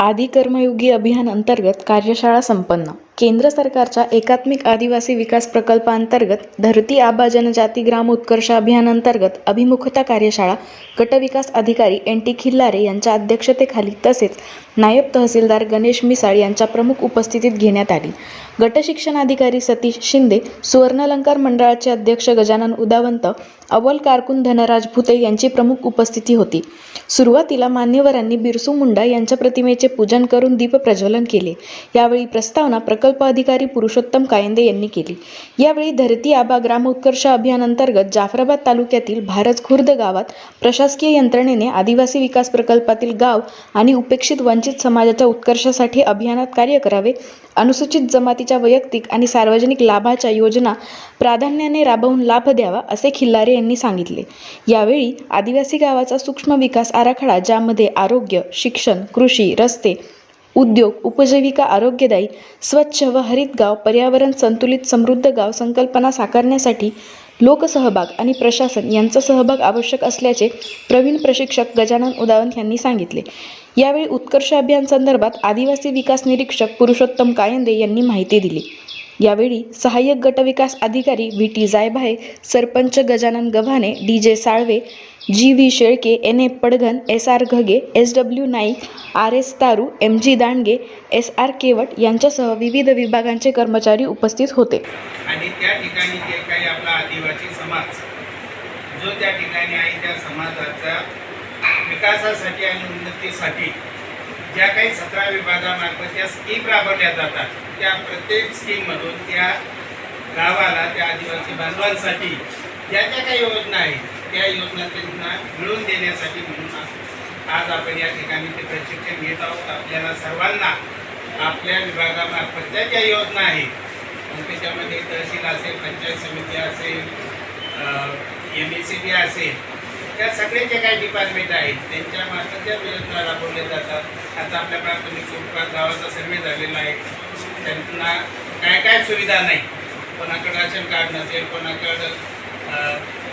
आदी कर्मयोगी अभियान अंतर्गत कार्यशाळा संपन्न. केंद्र सरकारच्या एकात्मिक आदिवासी विकास प्रकल्पांतर्गत धरती आबा जनजाती ग्राम उत्कर्ष अभियानांतर्गत अभिमुखता कार्यशाळा गटविकास अधिकारी एन टी खिल्लारे यांच्या अध्यक्षतेखाली तसेच नायब तहसीलदार गणेश मिसाळ यांच्या प्रमुख उपस्थितीत घेण्यात आली. गटशिक्षणाधिकारी सतीश शिंदे सुवर्णालंकार मंडळाचे अध्यक्ष गजानन उदावंत अव्वल कारकून धनराज भुते यांची प्रमुख उपस्थिती होती. सुरुवातीला मान्यवरांनी बिरसू मुंडा यांच्या प्रतिमेचे पूजन करून दीपप्रज्वलन केले. यावेळी प्रस्तावना प्रकल्प अधिकारी पुरुषोत्तम कायंदे यांनी केली. यावेळी धरती आबा ग्राम उत्कर्ष जाफराबाद तालुक्यातील भारत खुर्द गावात प्रशासकीय यंत्रणेने आदिवासी विकास प्रकल्पातील गाव आणि उपेक्षित वंचित समाजाच्या उत्कर्षासाठी अभियानात कार्य करावे अनुसूचित जमातीच्या वैयक्तिक आणि सार्वजनिक लाभाच्या योजना प्राधान्याने राबवून लाभ द्यावा असे खिल्लारे यांनी सांगितले. यावेळी आदिवासी गावाचा सूक्ष्म विकास आराखडा ज्यामध्ये आरोग्य शिक्षण कृषी रस्ते उद्योग उपजीविका आरोग्यदायी स्वच्छ व हरित गाव पर्यावरण संतुलित समृद्ध गाव संकल्पना साकारण्यासाठी लोकसहभाग आणि प्रशासन यांचा सहभाग आवश्यक असल्याचे प्रवीण प्रशिक्षक गजानन उदावंत यांनी सांगितले. यावेळी उत्कर्ष अभियान संदर्भात आदिवासी विकास निरीक्षक पुरुषोत्तम कायंदे यांनी माहिती दिली. यावेळी सहाय्यक गटविकास अधिकारी V T Jaybhaye sarpanch Gajanan Gavhane D J Salve G V Shelke N A Padghan S R Ghage S W Naik R S Taru M G Dandge S R Kewat यांच्यासह विविध विभागांचे कर्मचारी उपस्थित होते. आणि त्या ठिकाणी जे काही आपला आदिवासी समाज जो त्या ठिकाणी आहे त्या समाजाच्या विकासासाठी आणि उन्नतीसाठी ज्या काही सतरा विभागामार्फत त्या स्कीम राबवल्या जातात त्या प्रत्येक स्कीममधून त्या गावाला त्या आदिवासी बांधवांसाठी ज्या ज्या काही योजना आहेत त्या योजना त्यांना मिळवून देण्यासाठी म्हणून आज आपण या ठिकाणी ते प्रशिक्षण घेत आहोत. आपल्याला सर्वांना आपल्या विभागामार्फत ज्या ज्या योजना आहेत मग त्याच्यामध्ये तहसील असेल पंचायत समिती असेल एम एस सी बी असेल त्या सगळे जे काही डिपार्टमेंट आहेत त्यांच्या मार्फत ज्या योजना राबवल्या जातात. आता आपल्या प्राथमिक स्वरूपात गावाचा सर्वे झालेला आहे. त्यांना काय काय सुविधा नाही. कोणाकडं राशन कार्ड नसेल कोणाकडं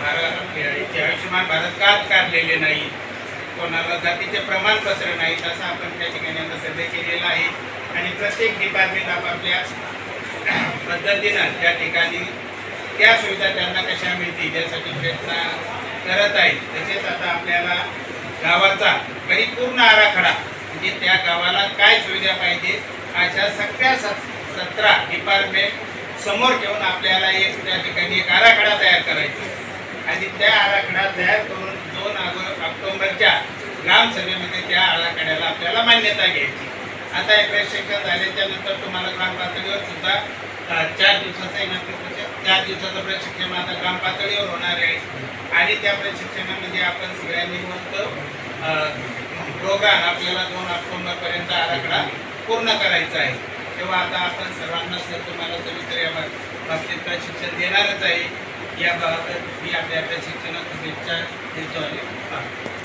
भारत आयुष्यमान भारत कार्ड काढलेले नाही. कोणाला जातीचे प्रमाणपत्र नाहीत असं आपण त्या ठिकाणी आता सर्वे केलेला आहे. आणि प्रत्येक डिपार्टमेंट आपापल्या पद्धतीनं त्या ठिकाणी त्या सुविधा त्यांना कशा मिळतील यासाठी प्रयत्न करत आहेत. तसेच आता आपल्याला गावाचा परिपूर्ण आराखडा की त्या गावाला काय सुविधा पाहिजे अशा सगळ्या सतरा डिपार्टमेंट समोर ठेवून आपल्याला एक त्या ठिकाणी एक आराखडा तयार करायचा. आणि त्या आराखडा तयार करून दोन ऑग- ऑक्टोबरच्या ग्रामसभेमध्ये त्या आराखड्याला आपल्याला मान्यता घ्यायची. आता हे प्रशिक्षण झाल्याच्यानंतर तुम्हाला ग्राम पातळीवर सुद्धा चार दिवसाचा म्हणजे चार दिवसाचं प्रशिक्षण आता ग्राम पातळीवर होणार आहे. आणि त्या प्रशिक्षणामध्ये आपण सगळ्यांनी मग प्रोग्राम आपल्याला दोन ऑक्टोबरपर्यंत आराखडा पूर्ण करायचा आहे. तेव्हा आता आपण सर्वांना सर तुम्हाला सविस्तर या बाबतीत प्रशिक्षण देणारच आहे. या बाबत मी आपल्या प्रशिक्षणात शुभेच्छा देतो आहे